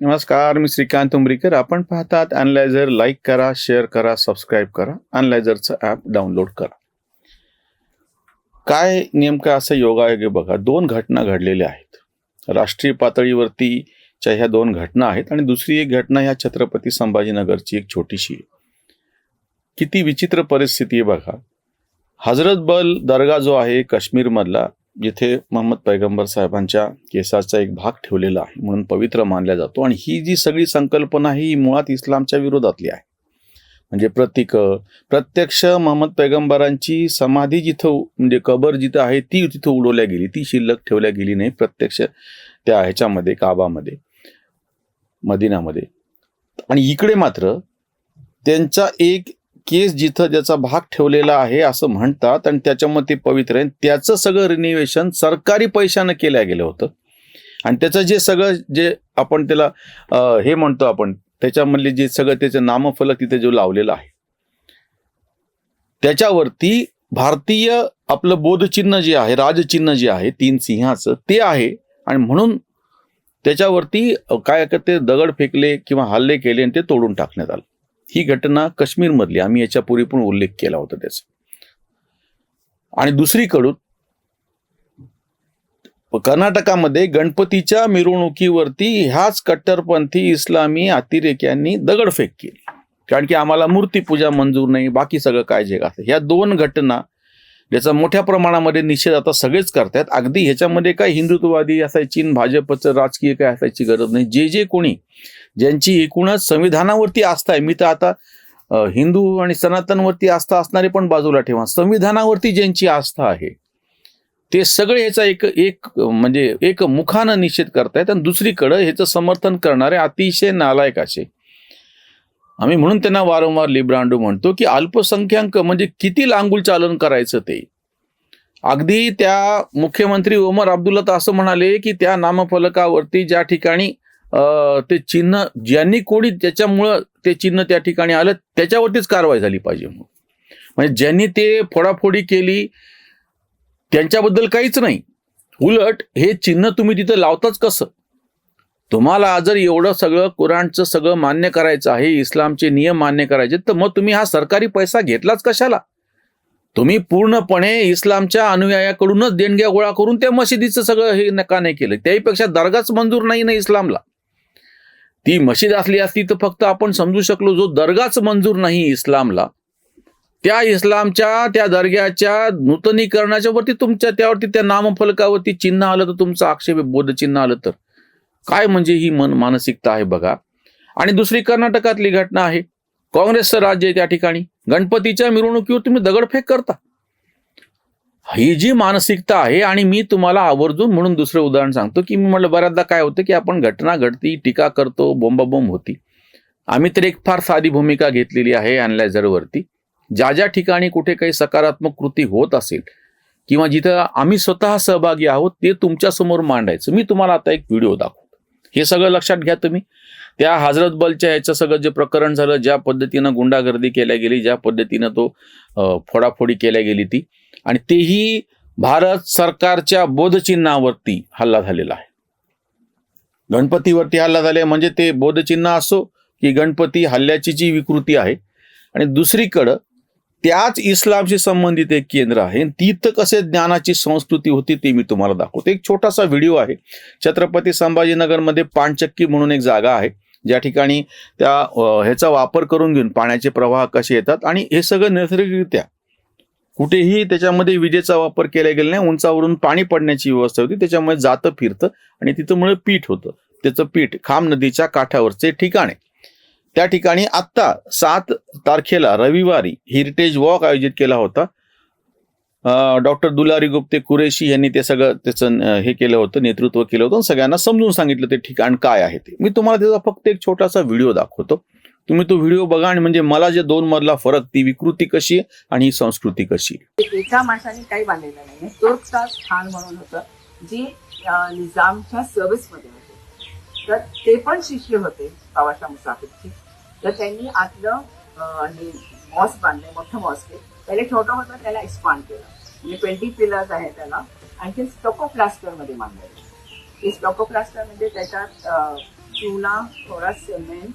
नमस्कार मी श्रीकांत उमरीकर आपण पाहतात अनलायझर लाईक करा शेअर करा सबस्क्राईब करा. अनलायझरचं ॲप डाउनलोड करा. काय नेमकं असं योगायोगे बघा दोन घटना घडलेल्या आहेत. राष्ट्रीय पातळीवरतीच्या ह्या दोन घटना आहेत आणि दुसरी एक घटना ह्या छत्रपती संभाजीनगरची एक छोटीशी. आहे किती विचित्र परिस्थिती आहे बघा. हजरत बल दर्गा जो आहे काश्मीरमधला जिथे महम्मद पैगंबर साहेबांच्या केसाचा एक भाग ठेवलेला आहे म्हणून पवित्र मानला जातो. आणि ही जी सगळी संकल्पना ही मुळात इस्लामच्या विरोधातली आहे. म्हणजे प्रतीक प्रत्यक्ष मोहम्मद पैगंबरांची समाधी जिथं म्हणजे कबर जिथं आहे ती तिथं उडवल्या गेली. ती शिल्लक ठेवल्या गेली नाही. प्रत्यक्ष त्या ह्याच्यामध्ये काबामध्ये मदिनामध्ये. आणि इकडे मात्र त्यांचा एक केस जिथं ज्याचा भाग ठेवलेला आहे असं म्हणतात आणि त्याच्यामध्ये ते पवित्र आहे. त्याचं सगळं रिनिवेशन सरकारी पैशानं केलं गेलं होतं. आणि त्याचं जे सगळं जे आपण त्याला हे म्हणतो आपण त्याच्यामधले जे सगळं त्याचं नामफलक तिथे जो लावलेला आहे. त्याच्यावरती भारतीय आपलं बोधचिन्ह जे आहे राजचिन्ह जे आहे तीन सिंहाचं ते आहे. आणि म्हणून त्याच्यावरती काय ते दगड फेकले किंवा हल्ले केले आणि ते तोडून टाकण्यात आलं. ही घटना काश्मीरमधली आम्ही याच्यापूर्वी पण उल्लेख केला होता त्याचा. आणि दुसरीकडून कर्नाटकामध्ये गणपतीच्या मिरवणुकीवरती ह्याच कट्टरपंथी इस्लामी अतिरेक्यांनी दगडफेक केली. कारण की आम्हाला मूर्तीपूजा मंजूर नाही बाकी सगळं काय जे असं ह्या दोन घटना याचा मोठ्या प्रमाणामध्ये निषेध आता सगळेच करतायत. अगदी ह्याच्यामध्ये काय हिंदुत्ववादी असायची भाजपचं राजकीय काय असायची गरज नाही. जे जे कोणी ज्यांची एकूणच संविधानावरती आस्था आहे. मी तर आता हिंदू आणि सनातनवरती आस्था असणारे पण बाजूला ठेवा. संविधानावरती ज्यांची आस्था आहे ते सगळे ह्याचा एक एक म्हणजे एक मुखानं निषेध करतायत आणि दुसरीकडं ह्याचं समर्थन करणारे अतिशय नालायक असे आम्ही म्हणून त्यांना वारंवार लिब्रांडो म्हणतो की अल्पसंख्याक म्हणजे किती लांगूल चालन करायचं ते. अगदी त्या मुख्यमंत्री ओमर अब्दुल्ला तर असं म्हणाले की त्या नामफलकावरती ज्या ठिकाणी ते चिन्ह ज्यांनी कोणी त्याच्यामुळं ते चिन्ह त्या ठिकाणी आलं त्याच्यावरतीच कारवाई झाली पाहिजे म्हणून. म्हणजे ज्यांनी ते फोडाफोडी केली त्यांच्याबद्दल काहीच नाही. उलट हे चिन्ह तुम्ही तिथं लावताच कसं? तुम्हाला जर एवढं सगळं कुराणचं सगळं मान्य करायचं आहे इस्लामचे नियम मान्य करायचे तर मग तुम्ही हा सरकारी पैसा घेतलाच कशाला? तुम्ही पूर्णपणे इस्लामच्या अनुयायाकडूनच देणग्या गोळा करून त्या मशिदीचं सगळं हे नका नाही केलं. त्याहीपेक्षा दर्गाच मंजूर नाही ना इस्लामला. ती मशीद असली असती तर फक्त आपण समजू शकलो जो दर्गाच मंजूर नाही इस्लामला त्या इस्लामच्या त्या दर्ग्याच्या नूतनीकरणाच्या वरती तुमच्या त्यावरती त्या नामफलकावरती चिन्ह आलं तर तुमचं आक्षेप बोधचिन्ह आलं तर. काय म्हणजे ही मन मानसिकता आहे बघा. आणि दुसरी कर्नाटकातली घटना आहे. काँग्रेसचं राज्य आहे त्या ठिकाणी. गणपतीच्या मिरवणुकीवर तुम्ही दगडफेक करता. ही जी मानसिकता आहे आणि मी तुम्हाला आवर्जून म्हणून दुसरं उदाहरण सांगतो की मी म्हटलं बऱ्याचदा काय होतं की आपण घटना घडती टीका करतो बोंबाबोंब होती. आम्ही तर एक फार साधी भूमिका घेतलेली आहे अनलायझरवरती ज्या ज्या ठिकाणी कुठे काही सकारात्मक कृती होत असेल किंवा जिथं आम्ही स्वतः सहभागी आहोत ते तुमच्यासमोर मांडायचं. मी तुम्हाला आता एक व्हिडिओ दाखवतो. हे सगळं लक्षात घ्या तुम्ही. त्या हजरत बलच्या ह्याचं सगळं जे प्रकरण झालं ज्या पद्धतीनं गुंडागर्दी केल्या गेली ज्या पद्धतीनं तो फोडाफोडी केल्या गेली ती आणि तेही भारत सरकारच्या बोधचिन्हावरती हल्ला झालेला आहे. गणपतीवरती हल्ला झाले म्हणजे ते बोधचिन्ह असो की गणपती हल्ल्याची जी विकृती आहे आणि दुसरीकडं त्याच इस्लामशी संबंधित एक केंद्र आहे. तिथं कसे ज्ञानाची संस्कृती होती ते मी तुम्हाला दाखवतो. एक छोटासा व्हिडिओ आहे. छत्रपती संभाजीनगरमध्ये पाणचक्की म्हणून एक जागा आहे. ज्या ठिकाणी त्या ह्याचा वापर करून घेऊन पाण्याचे प्रवाह कसे येतात आणि हे सगळं नैसर्गिकरित्या. कुठेही त्याच्यामध्ये विजेचा वापर केला गेला नाही. उंचावरून पाणी पडण्याची व्यवस्था होती. त्याच्यामुळे जातं फिरतं आणि तिथं मुळे पीठ होतं. त्याचं पीठ खाम नदीच्या काठावरचे ठिकाण आहे. त्या ठिकाणी आत्ता सात तारखेला रविवारी हेरिटेज वॉक आयोजित केला होता. डॉक्टर दुलारी गुप्ते कुरेशी यांनी ते सगळं त्याचं हे केलं होतं नेतृत्व केलं होतं. सगळ्यांना समजून सांगितलं ते ठिकाण काय आहे ते. मी तुम्हाला त्याचा फक्त एक छोटासा व्हिडिओ दाखवतो. तुम्ही तो व्हिडिओ बघा आणि म्हणजे मला जे दोन मधला फरक ती विकृती कशी आहे आणि ही संस्कृती कशी आहे. एका माणसाने काही बांधलेलं नाही तुर्कचा स्थान म्हणून होतं जी निजामच्या सर्व्हिसमध्ये तर ते पण शिष्य होते बाबाशा मुसाफिरचे. तर त्यांनी आतलं हे मॉस बांधले मोठं मॉस ते पहिले छोटं होतं त्याला एक्सपांड केलं. म्हणजे ट्वेंटी पिलर्स आहे त्याला. आणि ते स्टोको प्लास्टरमध्ये बांधलेलं ते स्टोको प्लास्टर म्हणजे त्याच्यात चुना थोडा सिमेंट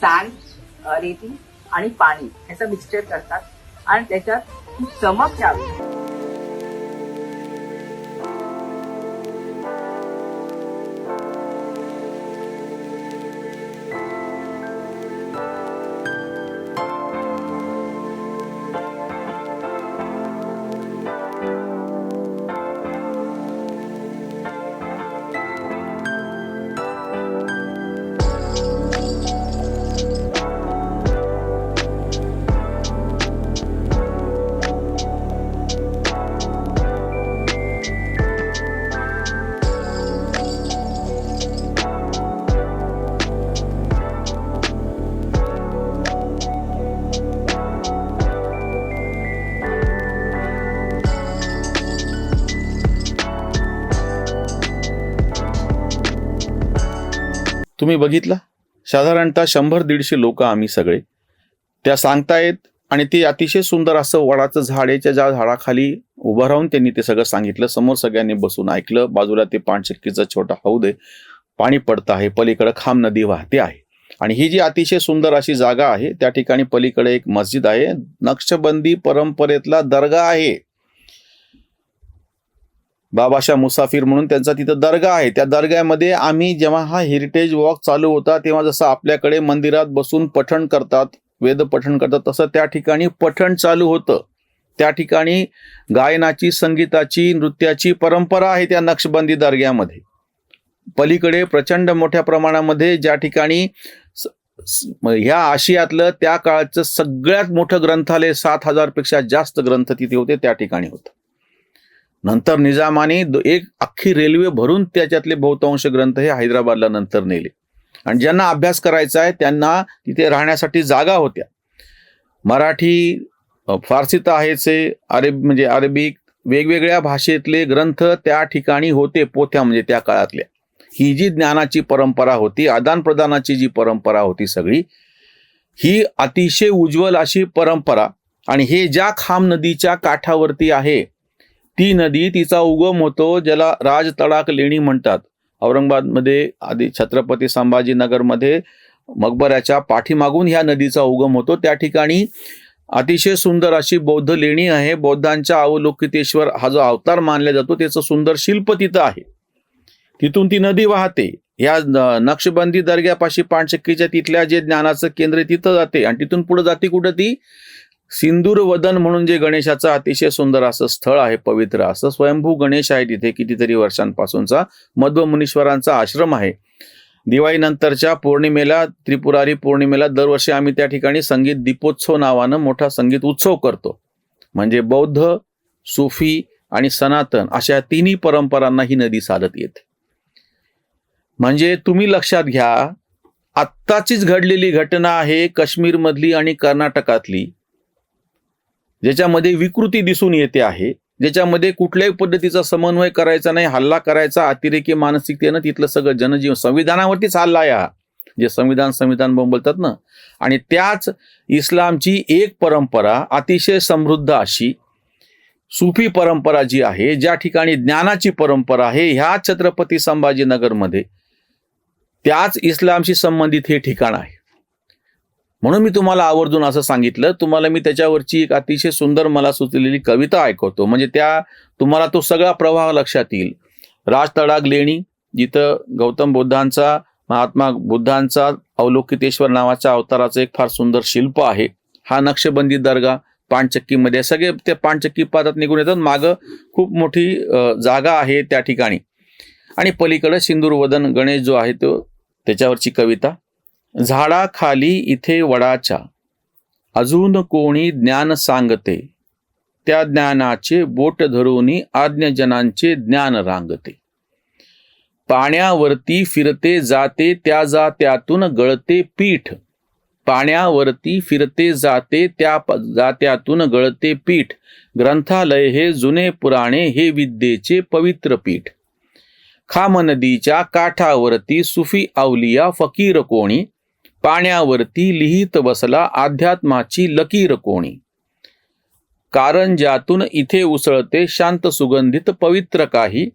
सँड रेती आणि पाणी ह्याचं मिक्सचर करतात. आणि त्याच्यात चमक द्यावी तुम्ही बघितला? साधारणतः शंभर दीडशे लोक आम्ही सगळे. त्या सांगतायत आणि ते अतिशय सुंदर असं वडाचं झाडेच्या ज्या झाडाखाली उभं राहून त्यांनी ते सगळं सांगितलं. समोर सगळ्यांनी बसून ऐकलं. बाजूला ते पाणचक्कीचा छोटा हौद आहे. पाणी पडतं आहे. पलीकडं खाम नदी वाहते आहे. आणि ही जी अतिशय सुंदर अशी जागा आहे त्या ठिकाणी पलीकडे एक मस्जिद आहे. नक्षबंदी परंपरेतला दर्गा आहे. बाबाशाह मुसाफिर म्हणून त्यांचा तिथं दर्गा आहे. त्या दर्ग्यामध्ये आम्ही जेव्हा हा हेरिटेज वॉक चालू होता तेव्हा जसं आपल्याकडे मंदिरात बसून पठण करतात वेद पठण करतात तसं त्या ठिकाणी पठण चालू होतं. त्या ठिकाणी गायनाची संगीताची नृत्याची परंपरा आहे त्या नक्षबंदी दर्ग्यामध्ये. पलीकडे प्रचंड मोठ्या प्रमाणामध्ये ज्या ठिकाणी ह्या आशियातलं त्या काळाचं सगळ्यात मोठं ग्रंथालय सात हजारपेक्षा जास्त ग्रंथ तिथे होते त्या ठिकाणी होतं. नंतर निजामाने एक अख्खी रेल्वे भरून त्याच्यातले बहुतांश ग्रंथ हे हैदराबादला नंतर नेले. आणि ज्यांना अभ्यास करायचा आहे त्यांना तिथे राहण्यासाठी जागा होत्या. मराठी फारसी तर आहेचे अरेब म्हणजे अरेबिक वेगवेगळ्या भाषेतले ग्रंथ त्या ठिकाणी होते पोथ्या म्हणजे त्या काळातल्या. ही जी ज्ञानाची परंपरा होती आदानप्रदानाची जी परंपरा होती सगळी ही अतिशय उज्ज्वल अशी परंपरा. आणि हे ज्या खाम नदीच्या काठावरती आहे ती नदी तिचा उगम होतो ज्याला राज तडाक लेणी म्हणतात. औरंगाबादमध्ये आधी छत्रपती संभाजीनगरमध्ये मकबऱ्याच्या पाठीमागून ह्या नदीचा उगम होतो. त्या ठिकाणी अतिशय सुंदर अशी बौद्ध लेणी आहे. बौद्धांच्या अवलोकितेश्वर हा जो अवतार मानला जातो त्याचं सुंदर शिल्प तिथं आहे. तिथून ती नदी वाहते. या नक्षबंदी दर्ग्यापाशी पाणचक्कीच्या तिथल्या जे ज्ञानाचं केंद्र तिथं जाते. आणि तिथून पुढे जाते कुठं ती? सिंदूर वदन म्हणून जे गणेशाचं अतिशय सुंदर असं स्थळ आहे पवित्र असं स्वयंभू गणेश आहे तिथे कितीतरी वर्षांपासूनचा मध्व मुनीश्वरांचा आश्रम आहे. दिवाळीनंतरच्या पौर्णिमेला त्रिपुरारी पौर्णिमेला दरवर्षी आम्ही त्या ठिकाणी संगीत दीपोत्सव नावानं मोठा संगीत उत्सव करतो. म्हणजे बौद्ध सुफी आणि सनातन अशा तिन्ही परंपरांना ही नदी साधत येते. म्हणजे तुम्ही लक्षात घ्या आत्ताचीच घडलेली घटना आहे काश्मीरमधली आणि कर्नाटकातली. ज्याच्यामध्ये विकृती दिसून येते आहे ज्याच्यामध्ये कुठल्याही पद्धतीचा समन्वय करायचा नाही हल्ला करायचा अतिरेकी मानसिकतेनं तिथलं सगळं जनजीवन संविधानावरतीच हल्ला आहे हा. जे संविधान संविधान बोलतात ना. आणि त्याच इस्लामची एक परंपरा अतिशय समृद्ध अशी सुफी परंपरा जी आहे ज्या ठिकाणी ज्ञानाची परंपरा आहे ह्या छत्रपती संभाजीनगरमध्ये त्याच इस्लामशी संबंधित हे ठिकाण आहे. म्हणून मी तुम्हाला आवर्जून असं सांगितलं. तुम्हाला मी त्याच्यावरची एक अतिशय सुंदर मला सुचलेली कविता ऐकवतो. म्हणजे त्या तुम्हाला तो सगळा प्रवाह लक्षात येईल. राज तडाग लेणी जिथं गौतम बुद्धांचा महात्मा बुद्धांचा अवलोकितेश्वर नावाच्या अवताराचं एक फार सुंदर शिल्प आहे. हा नक्षबंदी दर्गा पाणचक्कीमध्ये सगळे ते पाणचक्की पातात निघून येतात. मागं खूप मोठी जागा आहे त्या ठिकाणी. आणि पलीकडे सिंदूरवदन गणेश जो आहे तो त्याच्यावरची कविता. झाडाखाली इथे वडाच्या. अजून कोणी ज्ञान सांगते त्या ज्ञानाचे बोट धरूनी आज्ञजनांचे ज्ञान रांगते. पाण्यावरती फिरते जाते त्या जात्यातून गळते पीठ. पाण्यावरती फिरते जाते त्या प- जात्यातून गळते पीठ. ग्रंथालय हे जुने पुराणे हे विद्येचे पवित्र पीठ. खाम नदीच्या काठावरती सुफी अवलिया फकीर कोणी पाण्यावरती लिहित बसला अध्यात्माची लकीर कोणी. कारण ज्यातून इथे उसळते शांत सुगंधित पवित्र काही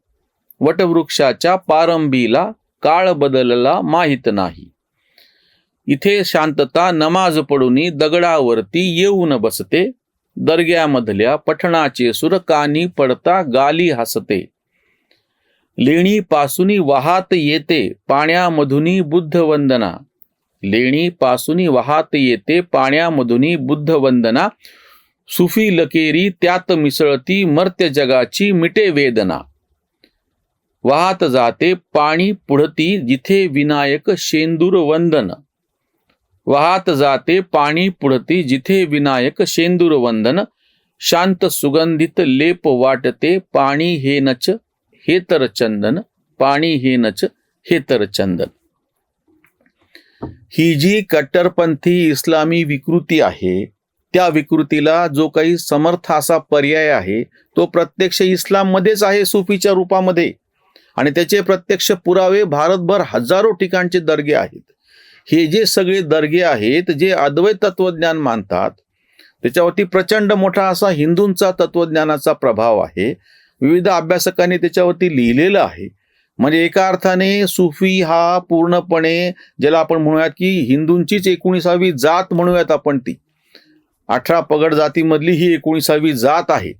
वटवृक्षाच्या पारंबीला काळ बदलला माहीत नाही. इथे शांतता नमाज पडूनी दगडावरती येऊन बसते दर्ग्यामधल्या पठणाचे सुर कानी पडता गाली हसते. लेणीपासून वाहात येते पाण्यामधुनी बुद्ध वंदना लेणी पासुनी वाहत येते. पाण्यामधुनी बुद्ध वंदना सुफी लकेरी त्यात मिसळती मर्त्य जगाची मिटे वेदना. वाहत जाते पाणी पुढती जिथे विनायक शेंदूर वंदन. वाहत जाते पाणी पुढती जिथे विनायक शेंदूर वंदन. शांत सुगंधित लेप वाटते पाणी हे नच हे तर चंदन. पाणी हे नच हे तर चंदन. ही जी कट्टरपंथी इस्लामी विकृती आहे त्या विकृतीला जो काही समर्थ असा पर्याय आहे तो प्रत्यक्ष इस्लाममध्येच आहे सुफीच्या रूपामध्ये. आणि त्याचे प्रत्यक्ष पुरावे भारतभर हजारो ठिकाणचे दर्गे आहेत. हे जे सगळे दर्गे आहेत जे अद्वैत तत्वज्ञान मानतात त्याच्यावरती प्रचंड मोठा असा हिंदूंचा तत्वज्ञानाचा प्रभाव आहे. विविध अभ्यासकांनी त्याच्यावरती लिहिलेलं आहे. म्हणजे एका अर्थाने सुफी हा पूर्णपणे ज्याला आपण म्हणूयात की हिंदूंचीच एकोणीसावी जात म्हणूयात आपण ती. अठरा पगड जातीमधली ही एकोणीसावी जात आहे.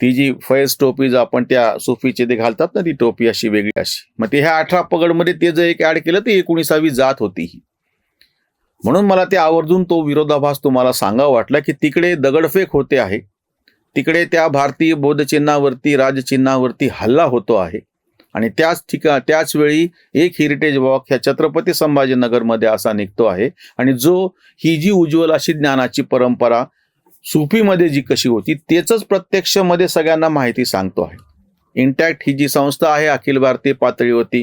ती जी फैज टोपी जो आपण त्या सुफीचे ते घालतात ना ती टोपी अशी वेगळी अशी. मग ते ह्या अठरा पगडमध्ये ते जर एक ऍड केलं तर एकोणीसावी जात होती ही. म्हणून मला ते आवर्जून तो विरोधाभास तुम्हाला सांगावा वाटला की तिकडे दगडफेक होते आहे. तिकडे त्या भारतीय बौद्ध चिन्हावरती राजचिन्हावरती हल्ला होतो आहे. आणि त्याच ठिका त्याच वेळी एक हेरिटेज वॉक ह्या छत्रपती संभाजीनगरमध्ये असा निघतो आहे. आणि जो ही जी उज्ज्वल अशी ज्ञानाची परंपरा सुफीमध्ये जी कशी होती तेच प्रत्यक्षमध्ये सगळ्यांना माहिती सांगतो आहे. इंटॅक्ट ही जी संस्था आहे अखिल भारतीय पातळीवरती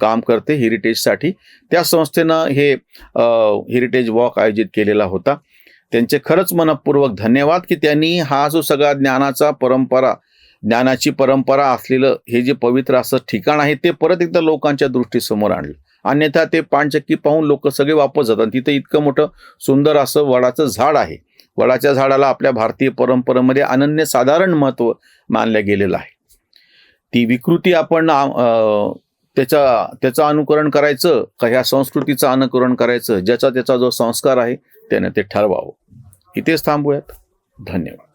काम करते हेरिटेजसाठी त्या संस्थेनं हे हेरिटेज वॉक आयोजित केलेला होता. त्यांचे खरंच मनपूर्वक धन्यवाद की त्यांनी हा जो सगळा ज्ञानाचा परंपरा ज्ञानाची परंपरा असलेलं हे जे पवित्र असं ठिकाण आहे ते परत एकदा लोकांच्या दृष्टीसमोर आणलं. अन्यथा ते पाणचक्की पाहून लोक सगळे वापस जातात. तिथं इतकं मोठं सुंदर असं वडाचं झाड आहे. वडाच्या झाडाला आपल्या भारतीय परंपरेमध्ये अनन्य साधारण महत्त्व मानलं गेलेलं आहे. ती विकृती आपण त्याचा त्याचं अनुकरण करायचं का ह्या संस्कृतीचं अनुकरण करायचं ज्याचा त्याचा जो संस्कार आहे त्याने ते ठरवावं. इथेच थांबूयात. धन्यवाद.